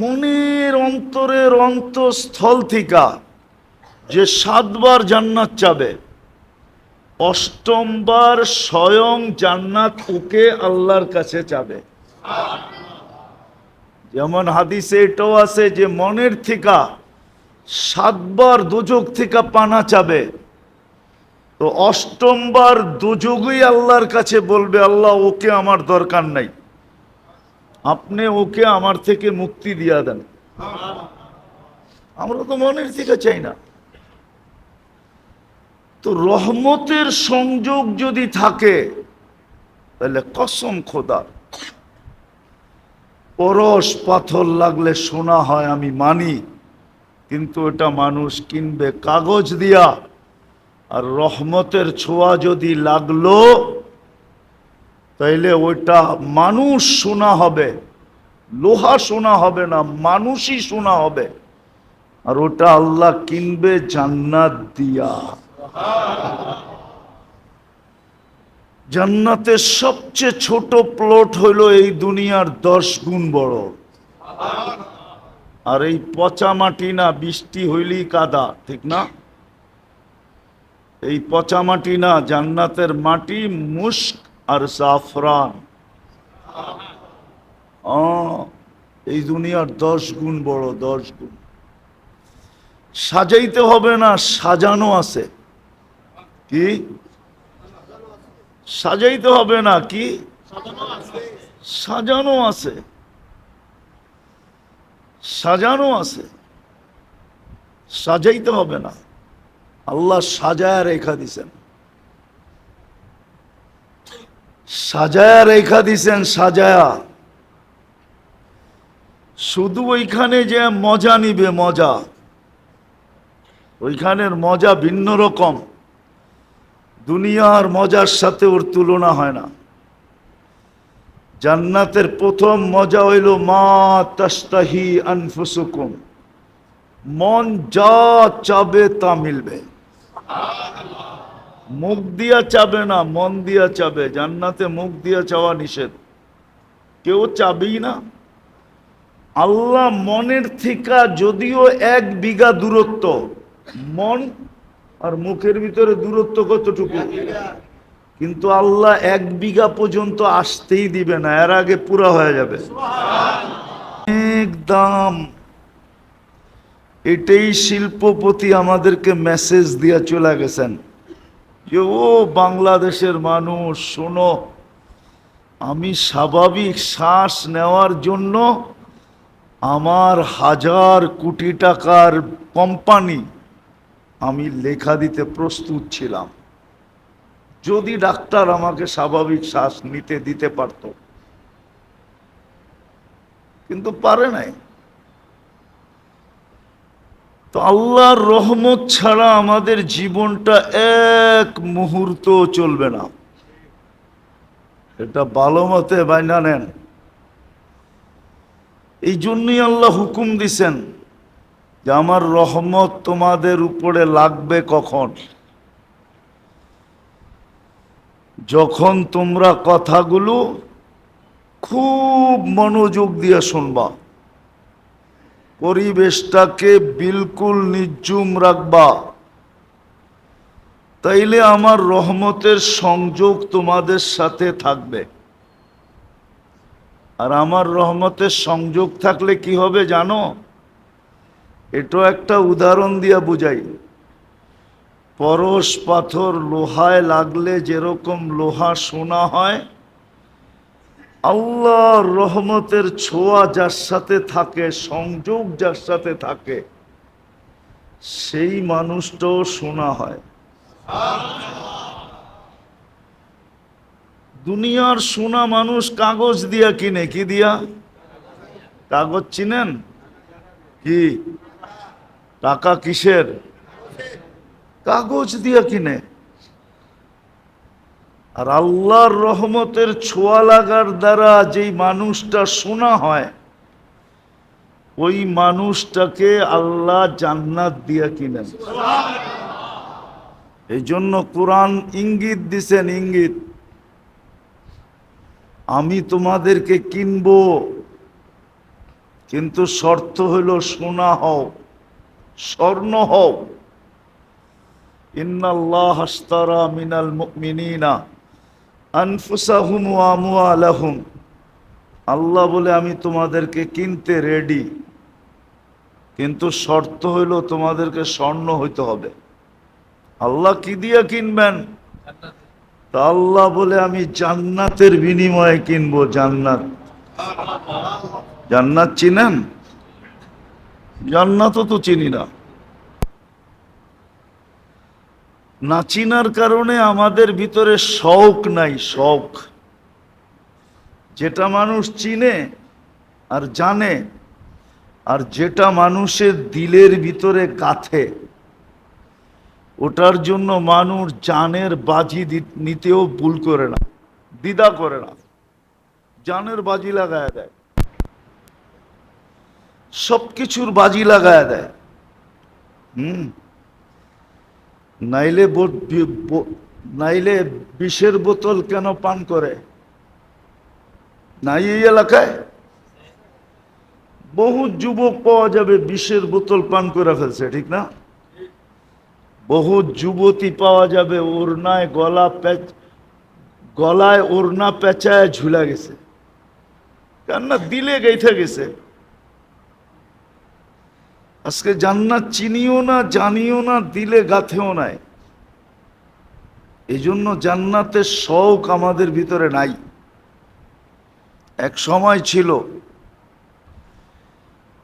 মনের অন্তরের অন্তঃস্থল থেকে যে সাতবার জান্নাত চাবে, অষ্টমবার স্বয়ং জান্নাত ওকে আল্লাহর কাছে চাবে। যেমন হাদিসে এটাও আছে যে মনের থেকে সাতবার দুযোগ থেকে পানা চাবে, তো অষ্টমবার দুযোগই আল্লাহর কাছে বলবে, আল্লাহ, ওকে আমার দরকার নাই। আপনি ওকে আমার থেকে মুক্তি দিয়া দেন। আমরা তো মনের থেকে চাই না। তো রহমতের সংযোগ যদি থাকে, তাহলে কসম খোদার পরশ পাথর লাগলে শোনা হয় আমি মানি, কিন্তু এটা মানুষ কিনবে কাগজ দিয়া, আর রহমতের ছোঁয়া যদি লাগল তাইলে ওইটা মানুষ শোনা হবে, লোহা শোনা হবে না, মানুষই শোনা হবে। আর ওটা আল্লাহ কিনবে জান্নাত দিয়া। জান্নাতের সবচেয়ে ছোট প্লট হইল এই দুনিয়ার দশ গুণ বড়। আর এই পচা মাটি না, বৃষ্টি হইলেই কাদা, ঠিক না? এই পচা মাটি না, জান্নাতের মাটি মুস্ক আর সাফরান এই দুনিয়ার দশ গুণ বড়, দশ গুণ। সাজাইতে হবে না, সাজানো আছে। কি? সাজাইতে হবে না, কি? সাজানো আছে। সাজানো আছে। সাজাইতে হবে না। আল্লাহ সাজায় রেখা দিছেন। সাজায়া রেখা দিছেন, সাজায়া। শুধু ওইখানে যে মজা নিবে মজা। ওইখানের মজা ভিন্ন রকম। দুনিয়ার মজার সাথে ওর তুলনা হয় না। জান্নাতের প্রথম মজা হইল, মা তাস্তাহি আনফুসুকুম। মন যা চাবে তা মিলবে। মুখ দিয়া চাবে না, মন দিয়া চাবে। জান্নাতে মুখ দিয়া চাওয়া নিষেধ। কেউ চাবেই না। আল্লাহ মনের থেকে যদিও এক বিঘা দূরত্ব, মন আর মুখের ভিতরে দূরত্ব কতটুকু? কিন্তু আল্লাহ এক বিঘা পর্যন্ত আসতেই দিবে না, এর আগে পুরা হয়ে যাবে। একদম এটাই শিল্পপতি আমাদেরকে মেসেজ দিয়া চলে গেছেন। যে, ও বাংলাদেশের মানুষ, শোনো, আমি স্বাভাবিক শ্বাস নেওয়ার জন্য আমার হাজার কোটি টাকার কোম্পানি আমি লেখা দিতে প্রস্তুত ছিলাম। যদি ডাক্তার আমাকে স্বাভাবিক শ্বাস নিতে দিতে পারত। কিন্তু পারে নাই। তো আল্লাহর রহমত ছাড়া আমাদের জীবনটা এক মুহূর্ত চলবে না। এটা ভালো মতে বাইনা নেন। এই জন্যই আল্লাহ হুকুম দিছেন যে আমার রহমত তোমাদের উপরে লাগবে কখন? যখন তোমরা কথাগুলো খুব মনোযোগ দিয়ে শুনবা। পরিবেশটাকে বিলকুল নির্জুম রাখবা। তাইলে আমার রহমতের সংযোগ তোমাদের সাথে থাকবে। আর আমার রহমতের সংযোগ থাকলে কি হবে জানো? এটা একটা উদাহরণ দিয়া বুঝাই। পরশ পাথর লোহায় লাগলে যেরকম লোহা সোনা হয় আল্লাহর রহমতের ছোঁয়া যার সাথে থাকে, সংযোগ যার সাথে থাকে, সেই মানুষটাও শোনা হয়। দুনিয়ার শোনা মানুষ কাগজ দিয়া কিনে, কি দিয়া? কাগজ চিনেন? কি? টাকা কিসের? কাগজ দিয়া কিনে। আর আল্লাহর রহমতের ছোঁয়া লাগার দ্বারা যেই মানুষটা শোনা হয় ওই মানুষটাকে আল্লাহ জান্নাত দিয়া কিনেন। এই জন্য কোরআন ইঙ্গিত দিছেন ইঙ্গিত। আমি তোমাদেরকে কিনবো কিন্তু শর্ত হইল সোনা হও স্বর্ণ হও। ইন্নাল্লাহ হাস্তারা মিনাল মুমিনিনা। আনফুসাহুম আল্লাহ বলে, আমি তোমাদেরকে কিনতে রেডি কিন্তু শর্ত হইল তোমাদেরকে স্বর্ণ হইতে হবে। আল্লাহ কি দিয়া কিনবেন? তা আল্লাহ বলে, আমি জান্নাতের বিনিময়ে কিনবো, জান্নাত। জান্নাত চিনেন? জান্নাতও তো চিনি না। না চিনার কারণে আমাদের ভিতরে শখ নাই শখ যেটা মানুষ চিনে আর জানে, আর যেটা মানুষের দিলের ভিতরে গাথে ওটার জন্য মানুষ জানের বাজি নিতেও ভুল করে না, দ্বিধা করে না, জানের বাজি লাগায় দেয়। সব কিছুর বাজি লাগায় দেয়। হুম? নাইলে নাইলে বিষের বোতল কেন পান করে? নাই এই এলাকায়? বহু যুবক পাওয়া যাবে বিষের বোতল পান করে ফেলছে, ঠিক না? বহু যুবতী পাওয়া যাবে ওড়নায় গলা প্যাচ, গলায় ওড়না পেঁচায় ঝুলা গেছে। কেননা দিলে গেইথে গেছে। আজকে জান্নাত চিনিও না, জানিও না, দিলে গাথেও নাই। এজন্য জন্য জান্নাতের শখ আমাদের ভিতরে নাই। এক সময় ছিল,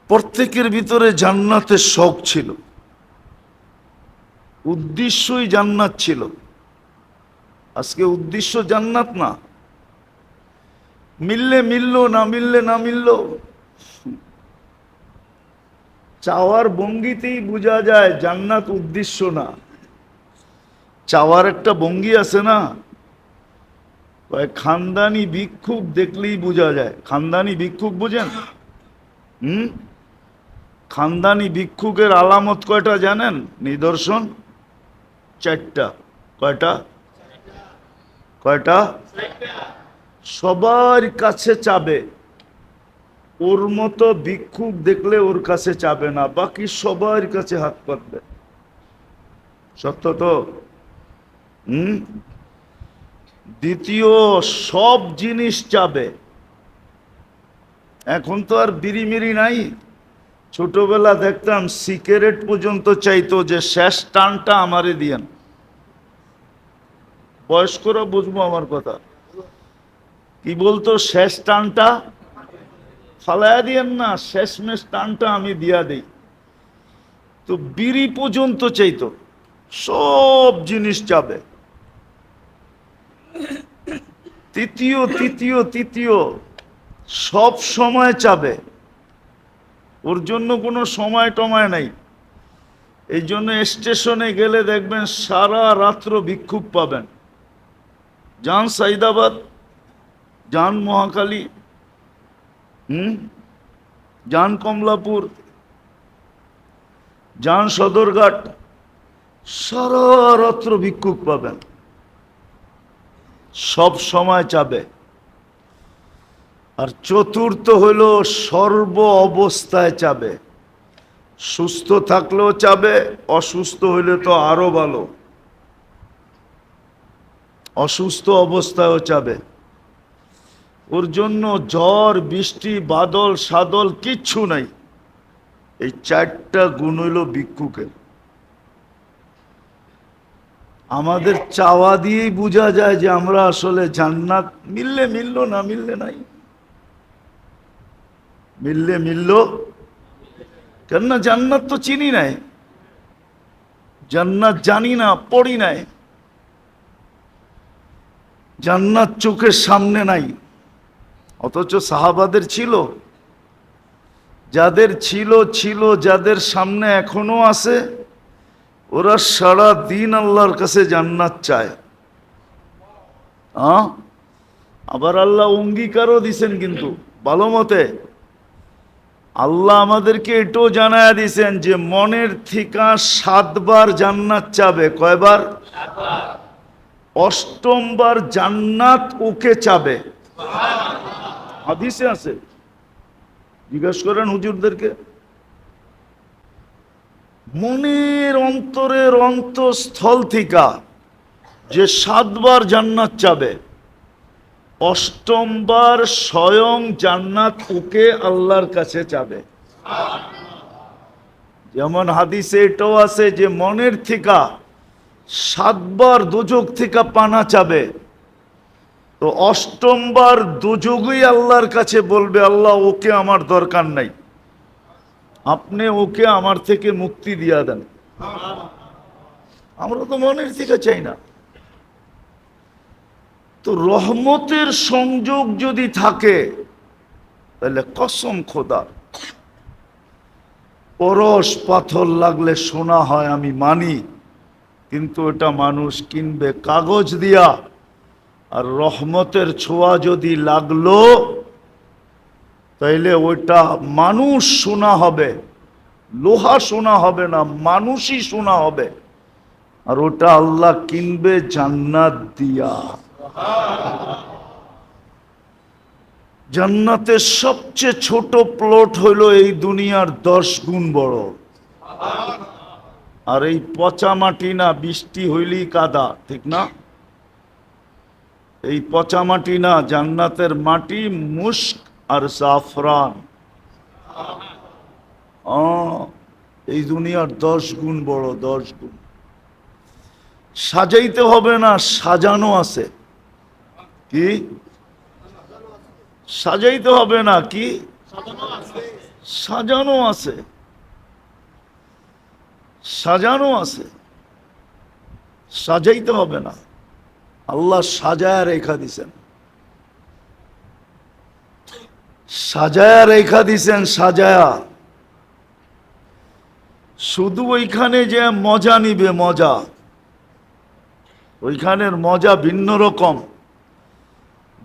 প্রত্যেকের ভিতরে জান্নাতের শখ ছিল। উদ্দেশ্যই জান্নাত ছিল। আজকে উদ্দেশ্য জান্নাত না। মিললে মিললো, না মিললে না মিললো চাওয়ার ভঙ্গিতেই বোঝা যায় জান্নাত উদ্দেশ্য না। চাওয়ার একটা ভঙ্গি আছে না? খানদানি ভিক্ষুক দেখলেই বোঝা যায়। খানদানি ভিক্ষুক বুঝেন? হুম? খানদানি ভিক্ষুকের আলামত কয়টা জানেন? নিদর্শন? চারটা। কয়টা? কয়টা? সবার কাছে চাবে। ওর মতো ভিক্ষুক দেখলে ওর কাছে চাবে না, বাকি সবার কাছে হাত পাতবে। সত্য তো? হুম? দ্বিতীয়, সব জিনিস চাবে এখন তো আর বিড়িমিড়ি নাই। ছোটবেলা দেখতাম সিগারেট পর্যন্ত চাইতো যে শেষ টানটা আমারে দিয়েন। বয়স্করা বুঝব আমার কথা। কি বলতো, শেষ টানটা? ফালায়া দিয়েন না, শেষমেশ টানটা আমি দিয়া দেই। তো বিড়ি পর্যন্ত চাইতো, সব জিনিস চাবে। তৃতীয় তৃতীয় তৃতীয়, সব সময় চাবে। ওর জন্য কোনো সময় টময় নাই। এই জন্য স্টেশনে গেলে দেখবেন সারা রাত্র ভিক্ষুক পাবেন। যান সাইদাবাদ, যান মহাকালী হুম? যান কমলাপুর যান সদরঘাট, সারা রাত্র ভিক্ষুক পাবেন। সব সময় চাবে। আর চতুর্থ হইল সর্ব অবস্থায় চাবে। সুস্থ থাকলেও চাবে, অসুস্থ হইলে তো আরও ভালো। অসুস্থ অবস্থায়ও চাবে। ওর জন্য ঝড় বৃষ্টি, বাদল, সাদল কিচ্ছু নাই। এই চারটা গুণ হইল ভিক্ষুকের। আমাদের চাওয়া দিয়েই বোঝা যায় যে আমরা আসলে জান্নাত মিললে মিললো, না মিললে নাই। মিললে মিলল, কেননা জান্নাত তো চিনি নাই। জান্নাত জানি না, পড়ি নাই। জান্নাত চোখের সামনে নাই। অথচ সাহাবাদের ছিল। যাদের ছিল ছিল যাদের সামনে এখনও আছে ওরা সারা দিন আল্লাহর কাছে জান্নাত চায়। হ্যাঁ আবার আল্লাহ অঙ্গীকারও দিছেন কিন্তু ভালো মতে। আল্লাহ আমাদেরকে এটাও জানায় দিছেন যে মনের থিকা সাতবার জান্নাত চাবে। কয়বার? অষ্টমবার জান্নাত ওকে চাবে। হাদিসে আছে। জিজ্ঞেস করেন হুজুরদেরকে, মনের অন্তরের অন্তঃস্থল থেকে যে সাতবার জান্নাত চাবে, অষ্টমবার স্বয়ং জান্নাত ওকে আল্লাহর কাছে চাবে। যেমন হাদিসে এটাও আছে যে মনের থেকে সাতবার দুযোগ থেকে পানা চাবে তো অষ্টমবার দুযোগই আল্লাহর কাছে বলবে, আল্লাহ, ওকে আমার দরকার নাই। আপনি ওকে আমার থেকে মুক্তি দিয়া দেন। আমরা তো মনের থেকে চাই না। তো রহমতের সংযোগ যদি থাকে, তাহলে কসম খোদা, পরশ পাথর লাগলে শোনা হয়, আমি মানি। কিন্তু এটা মানুষ কিনবে কাগজ দিয়া। আর রহমতের ছোঁয়া যদি লাগল, তাইলে ওইটা মানুষ শোনা হবে, লোহা শোনা হবে না, মানুষই শোনা হবে। আর ওটা আল্লাহ কিনবে জান্নাত দিয়া। জান্নাতের সবচেয়ে ছোট প্লট হইল এই দুনিয়ার দশ গুণ বড়। আর এই পচা মাটি না, বৃষ্টি হইলেই কাদা, ঠিক না? এই পচা মাটি না জান্নাতের মাটি মুস্ক আর জাফরান। আহ, এই দুনিয়ার দশ গুণ বড় দশ গুণ। সাজাইতে হবে না সাজানো আছে। কি? সাজাইতে হবে না কি? সাজানো আছে। সাজানো আছে। সাজাইতে হবে না। আল্লাহ সাজায় রেখা দিছেন। সাজায়া রেখা দিছেন, সাজায়া। শুধু ওইখানে যে মজা নিবে মজা। ওইখানের মজা ভিন্ন রকম।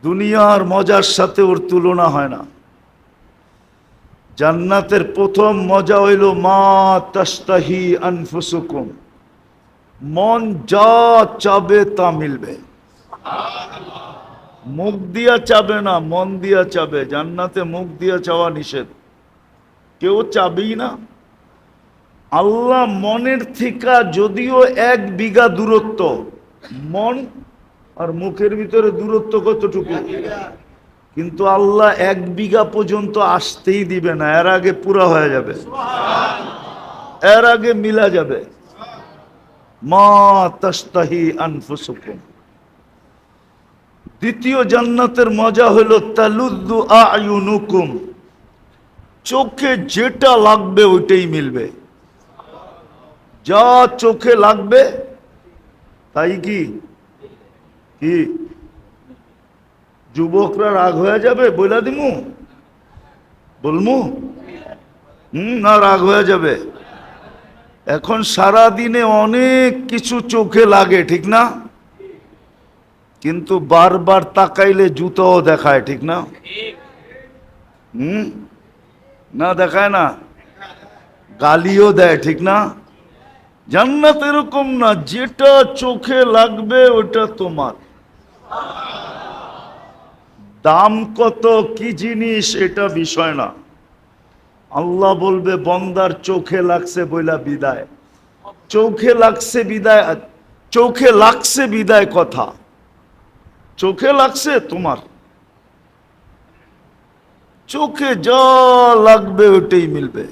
দুনিয়ার মজার সাথে ওর তুলনা হয় না। জান্নাতের প্রথম মজা হইল, মা তাস্তাহি আনফুসুকুম। মন যা চাবে তা মিলবে। মুখ দিয়া চাবে না, মন দিয়া চাবে। জান্নাতে মুখ দিয়া চাওয়া নিষেধ। কেউ চাবেই না। আল্লাহ মনের থেকে যদিও এক বিঘা দূরত্ব, মন আর মুখের ভিতরে দূরত্ব কতটুকু? কিন্তু আল্লাহ এক বিঘা পর্যন্ত আসতেই দিবে না, এর আগে পুরা হয়ে যাবে। এর আগে মিলা যাবে। মা তাস্তাহি আনফুসুকুম। দ্বিতীয় জান্নাতের মজা হলো তালুদ্দু আয়ুনুকুম। চোখে যেটা লাগবে ওইটাই মিলবে। যা চোখে লাগবে, তাই কি? কি? যুবকরা রাগ হয়ে যাবে? বইলা দিমু? বলমু? হুম, না, রাগ হয়ে যাবে। এখন সারা দিনে অনেক কিছু চোখে লাগে, ঠিক না? কিন্তু বারবার তাকাইলে জুতোও দেখায়, ঠিক না? হুম? না দেখায় না? গালিও দেয়, ঠিক না? জান্নাত এরকম না, যেটা চোখে লাগবে ওটা তোমার। দাম কত, কি জিনিস, এটা বিষয় না। আল্লাহ বলবে, বন্দার চোখে লাগছে বইলা বিদায়। চোখে লাগছে বিদায়, চোখে লাগছে বিদায় কথা। চোখে লাগছে তোমার চোখে যা লাগবে ওটাই মিলবে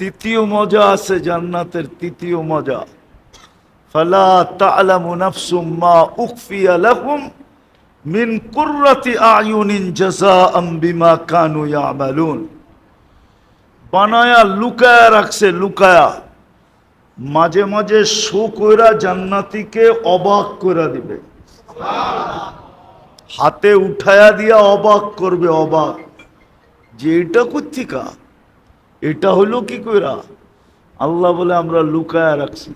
তৃতীয় মজা আছে জান্নাতের তৃতীয় মজা ফালা তা'লামু নাফসুম মা উখফিয়া লাহুম মিন কুররাতি আয়ুনিন জাযাআম বিমা কানু ইয়ামালুন বানায়া লুকায়া রাখছে লুকায়া মাঝে মাঝে শো কইরা জান্নাতিকে অবাক করে দিবে। হাতে উঠায়া দিয়া অবাক করবে অবাক। যে এটা কোথিকা এটা হলো কি কইরা? আল্লাহ বলে, আমরা লুকায়া রাখছি।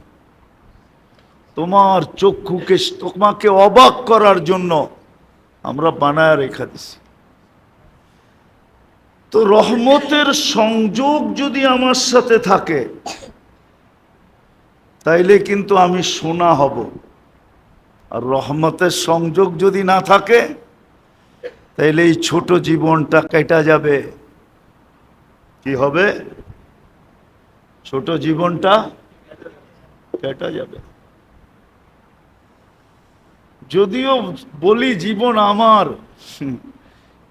তোমার চক্ষুকে, তোমাকে অবাক করার জন্য আমরা বানায় রেখা দিছি। তো রহমতের সংযোগ যদি আমার সাথে থাকে তাইলে কিন্তু আমি সোনা হব। আর রহমতের সংযোগ যদি না থাকে, তাইলে এই ছোট জীবনটা কেটা যাবে। কি হবে? ছোট জীবনটা কেটা যাবে। যদিও বলি জীবন আমার,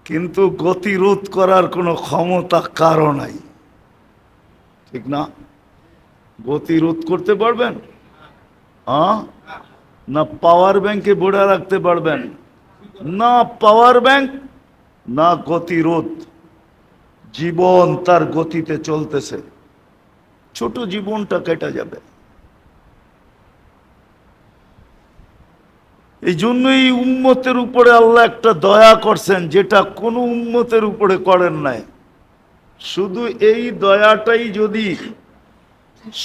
কিন্তু গতিরোধ করার কোনো ক্ষমতা কারও নাই। ঠিক না? গতিরোধ করতে পারবেন? না পাওয়ার ব্যাংকে বোড়া রাখতে পারবেন? না পাওয়ার ব্যাংক, না গতিরোধ। জীবন তার গতিতে চলতেছে। ছোট জীবনটা কেটে যাবে। এই জন্য এই উম্মতের উপরে আল্লাহ একটা দয়া করছেন, যেটা কোনো উম্মতের উপরে করেন নাই। শুধু এই দয়াটাই যদি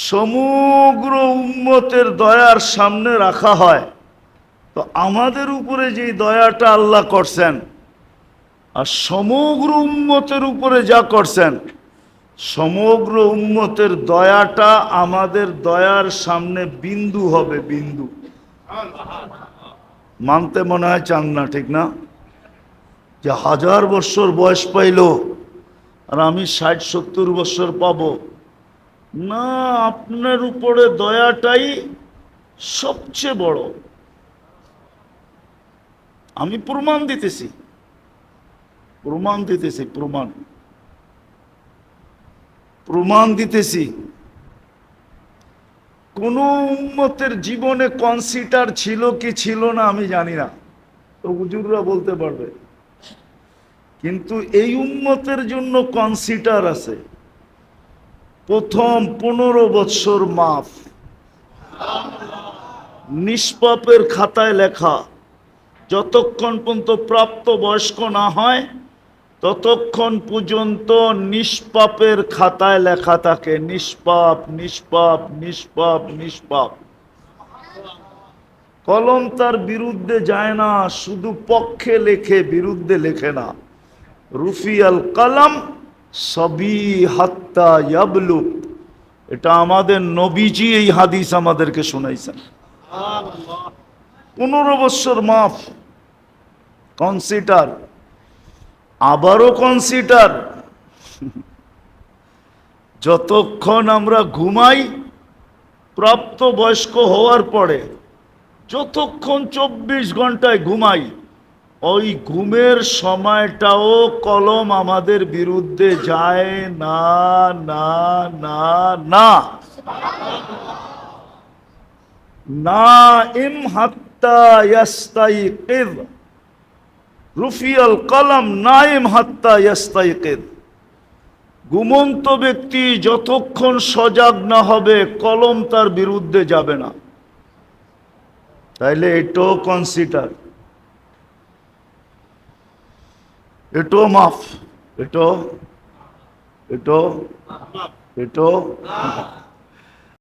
সমগ্র উম্মতের দয়ার সামনে রাখা হয়। তো আমাদের উপরে যে দয়াটা আল্লাহ করছেন, আর সমগ্র উম্মতের উপরে যা করছেন, সমগ্র উম্মতের দয়াটা আমাদের দয়ার সামনে বিন্দু হবে বিন্দু। মানতে মনে হয় চান না, ঠিক না? যে হাজার বছর বয়স পাইল, আর আমি ষাট সত্তর বছর পাবো না, আপনার উপরে দয়াটাই সবচেয়ে বড়। আমি প্রমাণ দিতেছি। প্রমাণ দিতেছি, প্রমাণ। প্রমাণ দিতেছি। কোন উম্মতের জীবনে কনসিডার ছিল কি ছিল না আমি জানি না। তো হুজুররা বলতে পারবে। কিন্তু এই উম্মতের জন্য কনসিডার আছে। প্রথম পনেরো বৎসর মাফ। নিষ্পাপের খাতায় লেখা, যতক্ষণ পর্যন্ত প্রাপ্ত বয়স্ক না হয়, ততক্ষণ পর্যন্ত নিষ্পাপের খাতায় লেখা থাকে, নিষ্পাপ নিষ্পাপ নিষ্পাপ নিষ্পাপ। কলম তার বিরুদ্ধে যায় না, শুধু পক্ষে লেখে, বিরুদ্ধে লেখে না। রুফিয়াল কালাম সবই হাত্তা ইয়াবলুক এটা আমাদের নবীজি এই হাদিস আমাদেরকে শোনাইছেন। পনেরো বছর মাফ। কনসিডার। আবারও কনসিডার। যতক্ষণ আমরা ঘুমাই প্রাপ্ত বয়স্ক হওয়ার পরে, যতক্ষণ চব্বিশ ঘন্টায় ঘুমাই ওই ঘুমের সময়টাও কলম আমাদের বিরুদ্ধে যায় না না না না। না ইম হাত্তা ইয়াস্তাইকিদ। রুফিয়াল কলম নাইম হাত্তা ইয়াস্তাইকিদ। ঘুমন্ত ব্যক্তি যতক্ষণ সজাগ না হবে, কলম তার বিরুদ্ধে যাবে না। তাইলে এটাও কনসিডার এটাও মাফ এটাও এটাও এটাও